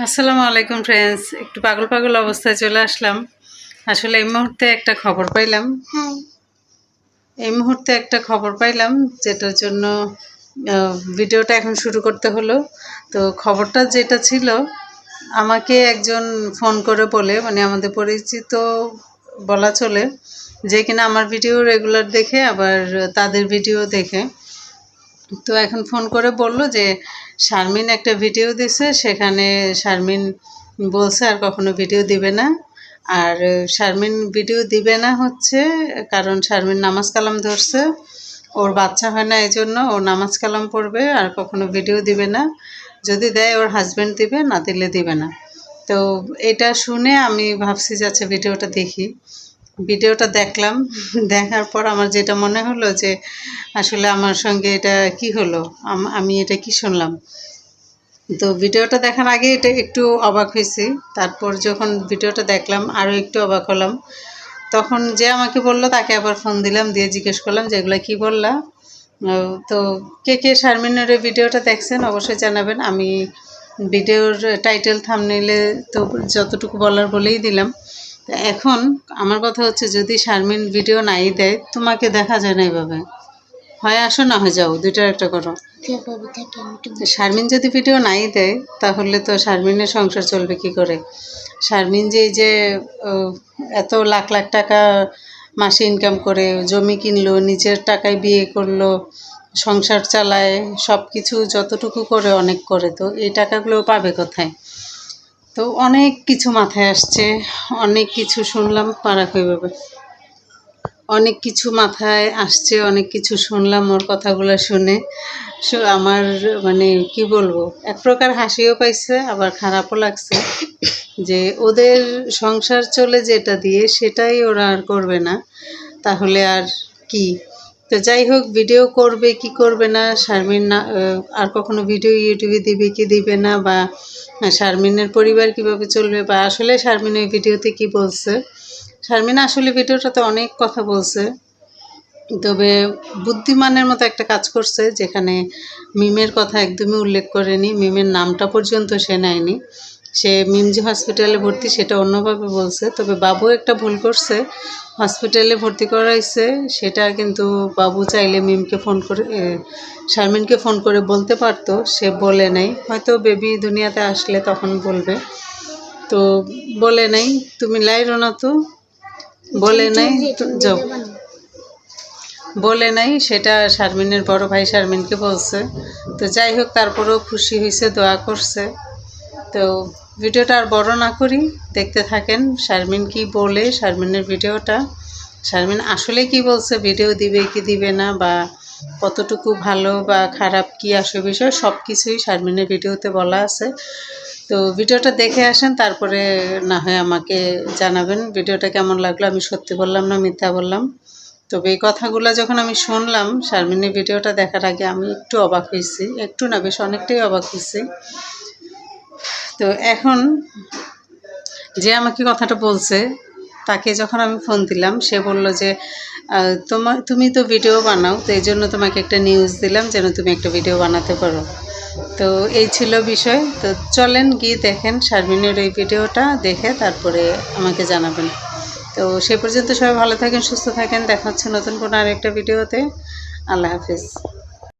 আসসালামু আলাইকুম ফ্রেন্ডস একটু পাগল পাগল অবস্থায় চলে আসলাম। আসলে এই মুহূর্তে একটা খবর পাইলাম। এই মুহূর্তে একটা খবর পাইলাম যেটার জন্য ভিডিওটা এখন শুরু করতে হলো। তো খবরটা যেটা ছিল আমাকে একজন ফোন করে বলে মানে আমাদের পরিচিত বলা চলে যে কিনা আমার ভিডিও রেগুলার দেখে আবার তাদের ভিডিও দেখে। তো এখন ফোন করে বলল যে, শারমিন একটা ভিডিও দিছে, সেখানে শারমিন বলছে আর কখনো ভিডিও দিবে না। আর শারমিন ভিডিও দিবে না হচ্ছে, কারণ শারমিন নামাজ কালাম ধরছে। ওর বাচ্চা হয় না এই জন্য ও নামাজ কালাম পড়বে, আর কখনো ভিডিও দিবে না। যদি দেয়, ওর হাজব্যান্ড দিবে, না দিলে দিবে না। তো এটা শুনে আমি ভাবছি যে আচ্ছা ভিডিওটা দেখি। ভিডিওটা দেখলাম। দেখার পর আমার যেটা মনে হলো যে আসলে আমার সঙ্গে এটা কি হলো? আম- এটা কি শুনলাম? তো ভিডিওটা দেখার আগে এটা একটু অবাক হয়েছি। তারপর যখন ভিডিওটা দেখলাম আরও একটু অবাক হলাম। তখন যে আমাকে বলল, তাকে আবার ফোন দিলাম, দিয়ে জিজ্ঞেস করলাম যে, এগুলো কী বললা? তো কে কে শারমিনের ভিডিওটা দেখছেন অবশ্যই জানাবেন। আমি ভিডিওর টাইটেল থামনেলে তো যতটুকু বলার বলেই দিলাম। তা এখন আমার কথা হচ্ছে যদি শারমিন ভিডিও নাই দেয় তোমাকে দেখা যায় না এভাবে। হয় আসো না হয়ে যাও দুইটার একটা করো। শারমিন যদি ভিডিও নাই দেয় তাহলে তো শারমিনের সংসার চলবে কি করে? শারমিন যে এই যে এত লাখ লাখ টাকা মাসে ইনকাম করে জমি কিনলো নিজের টাকায় বিয়ে করল সংসার চালায় সব কিছু যতটুকু করে অনেক করে তো এই টাকাগুলো পাবে কোথায়? তো অনেক কিছু মাথায় আসছে, অনেক কিছু শুনলাম পারা হইভাবে অনেক কিছু মাথায় আসছে, অনেক কিছু শুনলাম ওর কথাগুলো শুনে। আমার মানে কি বলব, এক প্রকার হাসিও পাইছে, আবার খারাপও লাগছে যে ওদের সংসার চলে যেটা দিয়ে সেটাই ওরা আর করবে না। তাহলে আর কি? তো যাই হোক ভিডিও করবে, কি করবে না, শারমিন না আর কখনো ভিডিও ইউটিউবে দিবে কি দিবে না, বা শারমিনের পরিবার কীভাবে চলবে, বা আসলে শারমিন ওই ভিডিওতে কি বলছে? শারমিন আসলে ভিডিওটাতে অনেক কথা বলছে, তবে বুদ্ধিমানের মতো একটা কাজ করছে, যেখানে মিমের কথা একদমই উল্লেখ করেনি, মিমের নামটা পর্যন্ত সে নেয়নি। সে মিম যে হসপিটালে ভর্তি, সেটা অন্যভাবে বলছে। তবে বাবু একটা ভুল করছে। হসপিটালে ভর্তি করাইছে, সেটা কিন্তু বাবু চাইলে মিমকে ফোন করে শারমিনকে ফোন করে বলতে পারতো, সে বলে নাই। হয়তো বেবি দুনিয়াতে আসলে তখন বলবে। তো বলে নাই, তুমি লাইরো না তো? বলে নাই যাও। বলে নাই, সেটা শারমিনের বড় ভাই শারমিনকে বলছে। তো যাই হোক, তারপরেও খুশি হয়েছে দোয়া করছে। তো ভিডিওটা আর বড় না করি, দেখতে থাকেন শারমিন কি বলে, শারমিনের ভিডিওটা। শারমিন আসলে কি বলছে, ভিডিও দিবে কি দিবে না, বা কতটুকু ভালো বা খারাপ কি আসে বিষয় সব কিছুই শারমিনের ভিডিওতে বলা আছে। তো ভিডিওটা দেখে আসেন, তারপরে না হয় আমাকে জানাবেন, ভিডিওটা কেমন লাগল, আমি সত্যি বললাম না মিথ্যা বললাম। তবে এই কথাগুলো যখন আমি শুনলাম, শারমিনের ভিডিওটা দেখার আগে আমি একটু অবাক হয়েছি, একটু না, বেশ অনেকটাই অবাক হয়েছি। তো এখন যে আমাকে কথাটা বলছে, তাকে যখন আমি ফোন দিলাম, সে বলল যে তোমার তুমি তো ভিডিও বানাও, তো এই জন্য তোমাকে একটা নিউজ দিলাম যেন তুমি একটা ভিডিও বানাতে পারো। তো এই ছিল বিষয়। তো চলেন গিয়ে দেখেন শারমিনের এই ভিডিওটা দেখে তারপরে আমাকে জানাবেন। তো সে পর্যন্ত সবাই ভালো থাকেন, সুস্থ থাকেন। দেখা হচ্ছে নতুন কোনো আরেকটা ভিডিওতে। আল্লাহ হাফিজ।